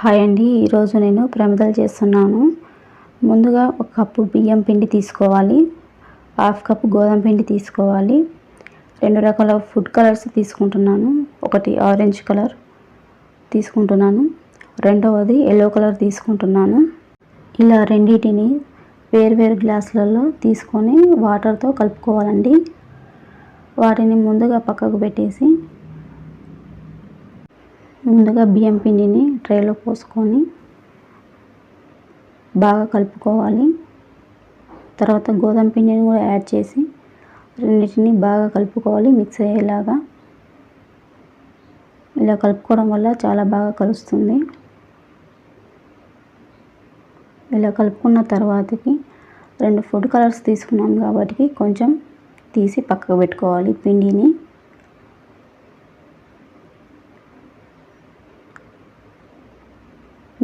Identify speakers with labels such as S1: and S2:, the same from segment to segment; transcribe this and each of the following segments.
S1: Hi అండి. ఈరోజు నేను ప్రమిదలు చేస్తున్నాను. ముందుగా ఒక కప్పు బియ్యం పిండి తీసుకోవాలి. హాఫ్ కప్ గోధుమ పిండి తీసుకోవాలి. రెండు రకాల ఫుడ్ కలర్స్ తీసుకుంటున్నాను. ఒకటి ఆరెంజ్ కలర్ తీసుకుంటున్నాను. రెండవది ఎల్లో కలర్ తీసుకుంటున్నాను. ఇలా రెండింటిని వేర్వేరు గ్లాసులలో తీసుకొని వాటర్తో కలుపుకోవాలండి. వాటిని ముందుగా పక్కకు పెట్టేసి ముందుగా బియ్యం పిండిని ట్రేలో పోసుకొని బాగా కలుపుకోవాలి. తర్వాత గోధుమ పిండిని కూడా యాడ్ చేసి రెండింటిని బాగా కలుపుకోవాలి మిక్స్ అయ్యేలాగా. ఇలా కలుపుకోవడం వల్ల చాలా బాగా కలుస్తుంది. ఇలా కలుపుకున్న తర్వాతకి రెండు ఫుడ్ కలర్స్ తీసుకున్నాం కాబట్టి కొంచెం తీసి పక్కకు పెట్టుకోవాలి పిండిని.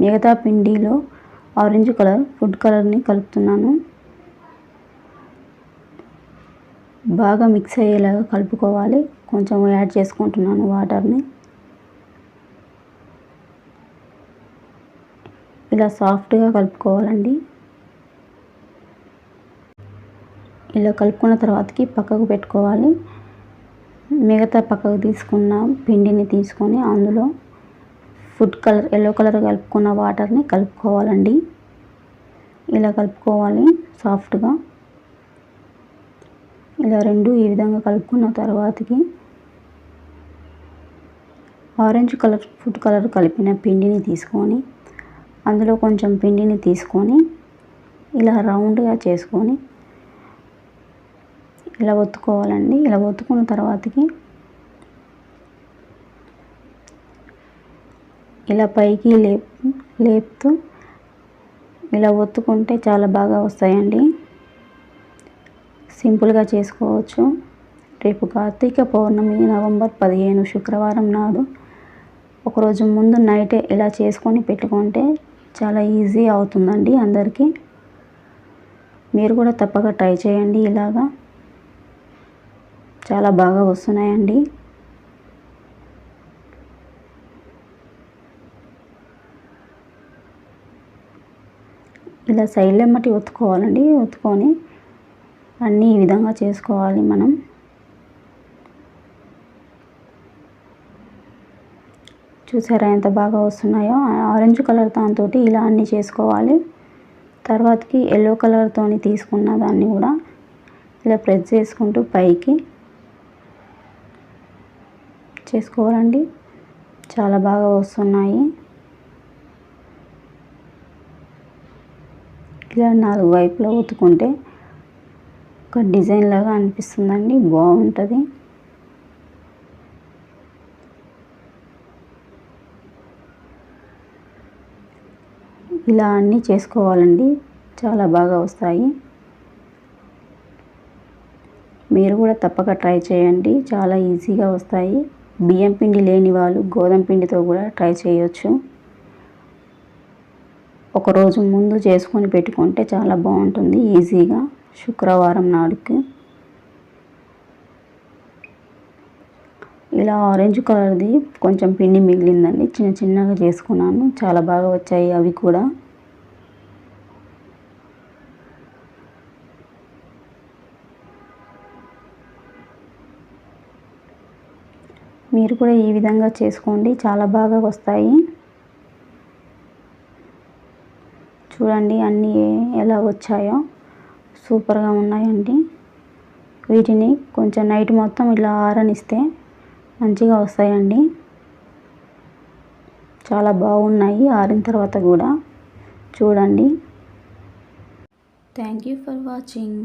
S1: మిగతా పిండిలో ఆరెంజ్ కలర్ ఫుడ్ కలర్ని కలుపుతున్నాను. బాగా మిక్స్ అయ్యేలాగా కలుపుకోవాలి. కొంచెం యాడ్ చేసుకుంటున్నాను వాటర్ని ఇలా సాఫ్ట్గా కలుపుకోవాలండి. ఇలా కలుపుకున్న తర్వాతకి పక్కకు పెట్టుకోవాలి. మిగతా పక్కకు తీసుకున్న పిండిని తీసుకొని అందులో ఫుడ్ కలర్ ఎల్లో కలర్ కలుపుకున్న వాటర్ని కలుపుకోవాలండి. ఇలా కలుపుకోవాలి సాఫ్ట్గా. ఇలా రెండు ఈ విధంగా కలుపుకున్న తర్వాతకి ఆరెంజ్ కలర్ ఫుడ్ కలర్ కలిపిన పిండిని తీసుకొని అందులో కొంచెం పిండిని తీసుకొని ఇలా రౌండ్గా చేసుకొని ఇలా ఒత్తుకోవాలండి. ఇలా ఒత్తుకున్న తర్వాతకి ఇలా పైకి లే లేపుతూ ఇలా ఒత్తుకుంటే చాలా బాగా వస్తాయండి. సింపుల్గా చేసుకోవచ్చు. రేపు కార్తీక పౌర్ణమి నవంబర్ పదిహేను శుక్రవారం నాడు ఒకరోజు ముందు నైటే ఇలా చేసుకొని పెట్టుకుంటే చాలా ఈజీ అవుతుందండి అందరికీ. మీరు కూడా తప్పక ట్రై చేయండి ఇలాగా. చాలా బాగా వస్తున్నాయండి. ఇలా సైడ్ ఎమ్మటి ఒత్తుకోవాలండి. ఒత్తుకొని అన్నీ ఈ విధంగా చేసుకోవాలి మనం. చూసారా ఎంత బాగా వస్తున్నాయో. ఆరెంజ్ కలర్ దాంతో ఇలా అన్నీ చేసుకోవాలి. తర్వాతకి ఎల్లో కలర్తో తీసుకున్న దాన్ని కూడా ఇలా ప్రెస్ చేసుకుంటూ పైకి చేసుకోవాలండి. చాలా బాగా వస్తున్నాయి. ఇలా నాలుగు వైపులా ఉతుకుంటే ఒక డిజైన్ లాగా అనిపిస్తుందండి. బాగుంటుంది. ఇలా అన్నీ చేసుకోవాలండి. చాలా బాగా వస్తాయి. మీరు కూడా తప్పక ట్రై చేయండి. చాలా ఈజీగా వస్తాయి. బియ్యం పిండి లేని వాళ్ళు గోధుమ పిండితో కూడా ట్రై చేయొచ్చు. ఒకరోజు ముందు చేసుకొని పెట్టుకుంటే చాలా బాగుంటుంది ఈజీగా. శుక్రవారం నాడుకి ఇలా ఆరెంజ్ కలర్ది కొంచెం పిండి మిగిలిందండి చిన్న చిన్నగా చేసుకున్నాను. చాలా బాగా వచ్చాయి అవి కూడా. మీరు కూడా ఈ విధంగా చేసుకోండి చాలా బాగా వస్తాయి. చూడండి అన్నీ ఎలా వచ్చాయో. సూపర్గా ఉన్నాయండి. వీటిని కొంచెం నైట్ మొత్తం ఇలా ఆరనిస్తే మంచిగా వస్తాయండి. చాలా బాగున్నాయి ఆరిన తర్వాత కూడా. చూడండి. Thank you for watching